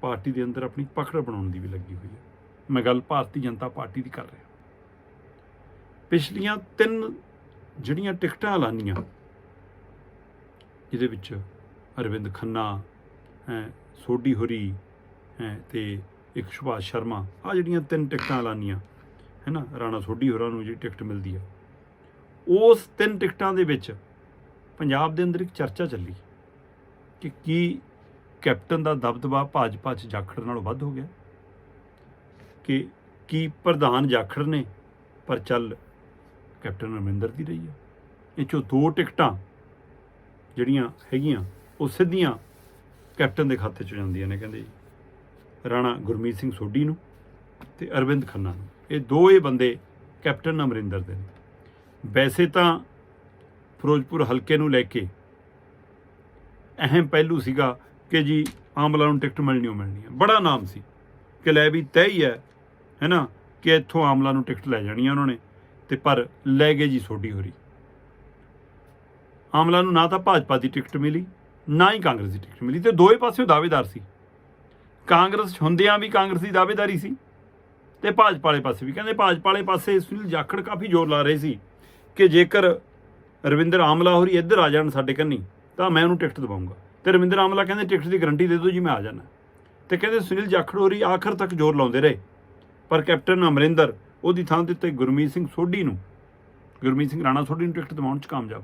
Party ਦੇ ਅੰਦਰ ਆਪਣੀ ਪਕੜ ਬਣਾਉਣ ਦੀ ਵੀ ਲੱਗੀ ਹੋਈ ਹੈ। ਮੈਂ ਗੱਲ ਭਾਰਤੀ ਜਨਤਾ ਪਾਰਟੀ ਦੀ ਕਰ ਰਿਹਾ। ਪਿਛਲੀਆਂ ਤਿੰਨ ਜਿਹੜੀਆਂ ਟਿਕਟਾਂ ਐਲਾਨੀਆਂ, ਜਿਹਦੇ ਵਿੱਚ ਅਰਵਿੰਦ ਖੰਨਾ, ਹੈ, ਸੋਢੀ ਹੋਰੀ, ਹੈ, ਤੇ ਇੱਕ ਸੁਭਾਸ਼ ਸ਼ਰਮਾ ਆ ਜਿਹੜੀਆਂ ਤਿੰਨ ਟਿਕਟਾਂ ਐਲਾਨੀਆਂ ਹੈ ਨਾ ਰਾਣਾ ਸੋਢੀ ਹੋਰਾਂ ਨੂੰ ਜਿਹੜੀ ਟਿਕਟ ਮਿਲਦੀ ਆ। ਉਸ ਤਿੰਨ ਟਿਕਟਾਂ ਦੇ ਵਿੱਚ ਪੰਜਾਬ ਦੇ ਅੰਦਰ ਇੱਕ ਚਰਚਾ ਚੱਲੀ ਕਿ ਕੀ ਕੈਪਟਨ ਦਾ ਦਬਦਬਾ ਭਾਜਪਾ 'ਚ ਜਾਖੜ ਨਾਲੋਂ ਵੱਧ ਹੋ ਗਿਆ। ਕਿ ਕੀ ਪ੍ਰਧਾਨ ਜਾਖੜ ਨੇ, ਪਰ ਚੱਲ ਕੈਪਟਨ ਅਮਰਿੰਦਰ ਦੀ ਰਹੀ ਹੈ। ਇਹ ਚੋਂ ਦੋ ਟਿਕਟਾਂ ਜਿਹੜੀਆਂ ਹੈਗੀਆਂ, ਉਹ ਸਿੱਧੀਆਂ ਕੈਪਟਨ ਦੇ ਖਾਤੇ 'ਚ ਜਾਂਦੀਆਂ ਨੇ, ਕਹਿੰਦੇ ਜੀ। ਰਾਣਾ ਗੁਰਮੀਤ ਸਿੰਘ ਸੋਢੀ ਨੂੰ ਤੇ ਅਰਵਿੰਦ ਖੰਨਾ ਨੂੰ। ਇਹ ਦੋ ਬੰਦੇ ਕੈਪਟਨ ਅਮਰਿੰਦਰ ਦੇ ਨੇ। ਵੈਸੇ ਤਾਂ ਫਿਰੋਜ਼ਪੁਰ ਹਲਕੇ ਨੂੰ ਲੈ ਕੇ ਅਹਿਮ ਪਹਿਲੂ ਸੀਗਾ ਕਿ ਜੀ ਆਮਲਾ ਨੂੰ ਟਿਕਟ ਮਿਲਣੀ ਓ ਮਿਲਣੀ ਹੈ ਬੜਾ ਨਾਮ ਸੀ ਕਿ ਲੈ ਵੀ ਤੈਅ ਹੀ ਹੈ ਹੈਨਾ ਕਿ ਇੱਥੋਂ ਆਮਲਾ ਨੂੰ ਟਿਕਟ ਲੈ ਜਾਣੀ ਆ ਉਹਨਾਂ ਨੇ ਤੇ ਪਰ ਲੈ ਗਏ ਜੀ ਸੋਢੀ ਹੋਰੀ। ਆਮਲਾ ਨੂੰ ਨਾ ਤਾਂ ਭਾਜਪਾ ਦੀ ਟਿਕਟ ਮਿਲੀ, ਨਾ ਹੀ ਕਾਂਗਰਸ ਦੀ ਟਿਕਟ ਮਿਲੀ ਤੇ ਦੋਵੇਂ ਪਾਸਿਓਂ ਦਾਅਵੇਦਾਰ ਸੀ। ਕਾਂਗਰਸ ਹੁੰਦਿਆਂ ਵੀ ਕਾਂਗਰਸ ਦੀ ਦਾਅਵੇਦਾਰੀ ਸੀ ਤੇ ਭਾਜਪਾ ਵਾਲੇ ਪਾਸੇ ਵੀ। ਕਹਿੰਦੇ ਭਾਜਪਾ ਵਾਲੇ ਪਾਸੇ ਸੁਨੀਲ ਜਾਖੜ ਕਾਫੀ ਜ਼ੋਰ ਲਾ ਰਹੇ ਸੀ ਕਿ ਜੇਕਰ ਰਵਿੰਦਰ ਆਮਲਾ ਹੋਰੀ ਇੱਧਰ ਆ ਜਾਣ ਸਾਡੇ ਕੰਨੀ, ਤਾਂ ਮੈਂ ਉਹਨੂੰ ਟਿਕਟ ਦਵਾਉਂਗਾ। ਤੇ ਰਵਿੰਦਰ ਆਮਲਾ ਕਹਿੰਦੇ ਟਿਕਟ ਦੀ ਗਰੰਟੀ ਦੇ ਦਿਓ ਜੀ, ਮੈਂ ਆ ਜਾਣਾ ਤੇ ਕਹਿੰਦੇ ਸੁਨੀਲ ਜਾਖੜ ਹੋਰੀ ਆਖਰ ਤੱਕ ਜ਼ੋਰ ਲਾਉਂਦੇ ਰਹੇ। ਪਰ ਕੈਪਟਨ ਅਮਰਿੰਦਰ ਉਹਦੀ ਥਾਂ ਦੇ ਉੱਤੇ ਗੁਰਮੀਤ ਸਿੰਘ ਸੋਢੀ ਨੂੰ, ਗੁਰਮੀਤ ਸਿੰਘ ਰਾਣਾ ਸੋਢੀ ਨੂੰ ਟਿਕਟ ਦਿਵਾਉਣ 'ਚ ਕਾਮਯਾਬ